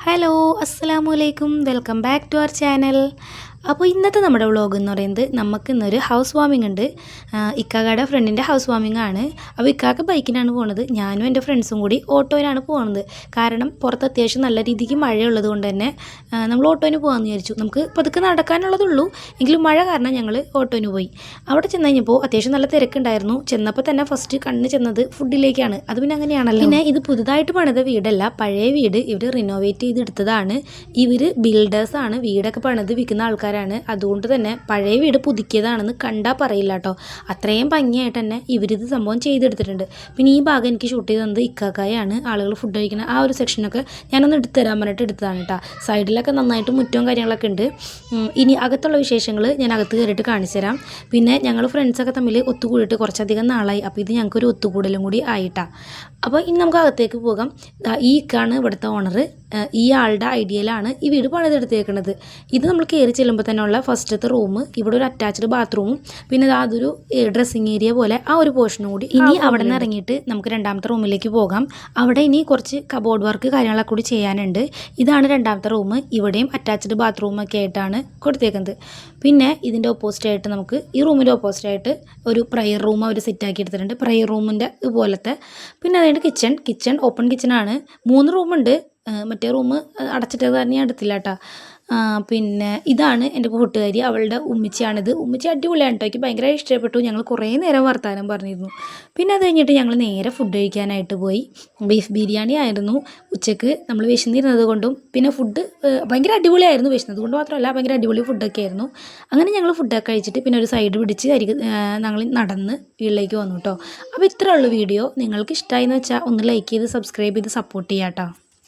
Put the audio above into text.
Hello അസ്സലാമു അലൈക്കും welcome back to our channel അപ്പോൾ ഇന്നത്തെ നമ്മുടെ വ്ളോഗ് എന്ന് പറയുന്നത് നമുക്ക് ഇന്നൊരു ഹൗസ് വാമിംഗ് ഉണ്ട്. ഇക്കാക്കയുടെ ഫ്രണ്ടിന്റെ ഹൗസ് വാമിംഗ് ആണ്. അപ്പോൾ ഇക്കാക്ക ബൈക്കിനാണ് പോണത്. ഞാനും എന്റെ ഫ്രണ്ട്സും കൂടി ഓട്ടോയിലാണ് പോകുന്നത് കാരണം പുറത്ത് അത്യാവശ്യം നല്ല രീതിക്ക് മഴയുള്ളത് കൊണ്ട് തന്നെ നമ്മൾ ഓട്ടോയിന് പോകാമെന്ന് വിചാരിച്ചു. നമുക്ക് പതുക്കെ നടക്കാനുള്ളതുള്ളൂ. എങ്കിലും മഴ കാരണം ഞങ്ങൾ ഓട്ടോയിന് പോയി. അവിടെ ചെന്ന് കഴിഞ്ഞപ്പോൾ അത്യാവശ്യം നല്ല തിരക്കുണ്ടായിരുന്നു. ചെന്നപ്പോൾ തന്നെ ഫസ്റ്റ് കണ്ണ് ചെന്നത് ഫുഡിലേക്കാണ് അത് പിന്നെ അങ്ങനെയാണല്ലോ. പിന്നെ ഇത് പുതുതായിട്ട് പണിത വീടല്ല പഴയ വീട്. ഇവർ റിനോവേറ്റ് ചെയ്തെടുത്തതാണ്. ഇവർ ബിൽഡേഴ്സാണ് വീടൊക്കെ പണിത് വിൽക്കുന്ന ആൾക്കാരാണ്. അതുകൊണ്ട് തന്നെ പഴയ വീട് പുതുക്കിയതാണെന്ന് കണ്ടാൽ പറയില്ല കേട്ടോ അത്രയും ഭംഗിയായിട്ട് തന്നെ ഇവരിത് സംഭവം ചെയ്തെടുത്തിട്ടുണ്ട്. പിന്നെ ഈ ഭാഗം എനിക്ക് ഷൂട്ട് ചെയ്ത് തന്നത് ഇക്കാക്കായാണ്. ആളുകൾ ഫുഡ് കഴിക്കുന്ന ആ ഒരു സെക്ഷനൊക്കെ ഞാനൊന്ന് എടുത്തു തരാൻ പറഞ്ഞിട്ട് എടുത്തതാണ് കേട്ടോ സൈഡിലൊക്കെ നന്നായിട്ട് മുറ്റവും കാര്യങ്ങളൊക്കെ ഉണ്ട്. ഇനി അകത്തുള്ള വിശേഷങ്ങൾ ഞാൻ അകത്ത് കയറിയിട്ട് കാണിച്ചു തരാം. പിന്നെ ഞങ്ങൾ ഫ്രണ്ട്സൊക്കെ തമ്മിൽ ഒത്തുകൂടിയിട്ട് കുറച്ചധികം നാളായി. അപ്പോൾ ഇത് ഞങ്ങൾക്കൊരു ഒത്തുകൂടലും കൂടി ആയിട്ടാ അപ്പോൾ ഇനി നമുക്ക് അകത്തേക്ക് പോകാം. ഈ കാണ് ഇവിടുത്തെ ഓണർ ഈ ആളുടെ ഐഡിയയിലാണ് ഈ വീട് പണിതെടുത്തേക്കുന്നത് ഇത് നമ്മൾ കയറി ചെല്ലുമ്പോൾ തന്നെ ഉള്ള ഫസ്റ്റത്തെ റൂം ഇവിടെ ഒരു അറ്റാച്ച്ഡ് ബാത്റൂമും പിന്നെ അതൊരു ഡ്രസ്സിങ് ഏരിയ പോലെ ആ ഒരു പോർഷനും കൂടി. ഇനി അവിടെ നിന്ന് ഇറങ്ങിയിട്ട് നമുക്ക് രണ്ടാമത്തെ റൂമിലേക്ക് പോകാം. അവിടെ ഇനി കുറച്ച് കബോർഡ് വർക്ക് കാര്യങ്ങളൊക്കെ കൂടി ചെയ്യാനുണ്ട്. ഇതാണ് രണ്ടാമത്തെ റൂം ഇവിടെയും അറ്റാച്ച്ഡ് ബാത്റൂമൊക്കെ ആയിട്ടാണ് കൊടുത്തേക്കുന്നത്. പിന്നെ ഇതിന്റെ ഓപ്പോസിറ്റ് ആയിട്ട് നമുക്ക് ഈ റൂമിന്റെ ഓപ്പോസിറ്റ് ആയിട്ട് ഒരു പ്രയർ റൂം അവർ സെറ്റ് ആക്കി എടുത്തിട്ടുണ്ട്. പ്രയർ റൂമിന്റെ ഇതുപോലത്തെ. പിന്നെ അതുകൊണ്ട് കിച്ചൺ കിച്ചൺ ഓപ്പൺ ആണ്. മൂന്ന് റൂമുണ്ട് മറ്റേ റൂം അടച്ചിട്ടത് ഞാൻ എടുത്തില്ല കേട്ടോ. പിന്നെ ഇതാണ് എന്റെ കൂട്ടുകാരി അവളുടെ ഉമ്മിച്ചയാണിത്. ഉമ്മിച്ച അടിപൊളിയാണ് കേട്ടോ. എനിക്ക് ഭയങ്കര ഇഷ്ടപ്പെട്ടു. ഞങ്ങൾ കുറേ നേരം വർത്താനം പറഞ്ഞിരുന്നു. പിന്നെ അത് കഴിഞ്ഞിട്ട് ഞങ്ങൾ നേരെ ഫുഡ് കഴിക്കാനായിട്ട് പോയി. ബീഫ് ബിരിയാണി ആയിരുന്നു. ഉച്ചയ്ക്ക് നമ്മൾ വിശന്നിരുന്നത് കൊണ്ടും പിന്നെ ഫുഡ് ഭയങ്കര അടിപൊളിയായിരുന്നു വിശന്നത് കൊണ്ട് മാത്രമല്ല ഭയങ്കര അടിപൊളി ഫുഡൊക്കെ ആയിരുന്നു. അങ്ങനെ ഞങ്ങൾ ഫുഡൊക്കെ കഴിച്ചിട്ട് പിന്നെ ഒരു സൈഡ് പിടിച്ച് അരികെ ഞങ്ങൾ നടന്ന് വീട്ടിലേക്ക് വന്നു കേട്ടോ. അപ്പോൾ ഇത്രയുള്ള വീഡിയോ. നിങ്ങൾക്ക് ഇഷ്ടമായി എന്ന് വെച്ചാൽ ഒന്ന് ലൈക്ക് ചെയ്ത് സബ്സ്ക്രൈബ് ചെയ്ത് സപ്പോർട്ട് ചെയ്യാം കേട്ടോ.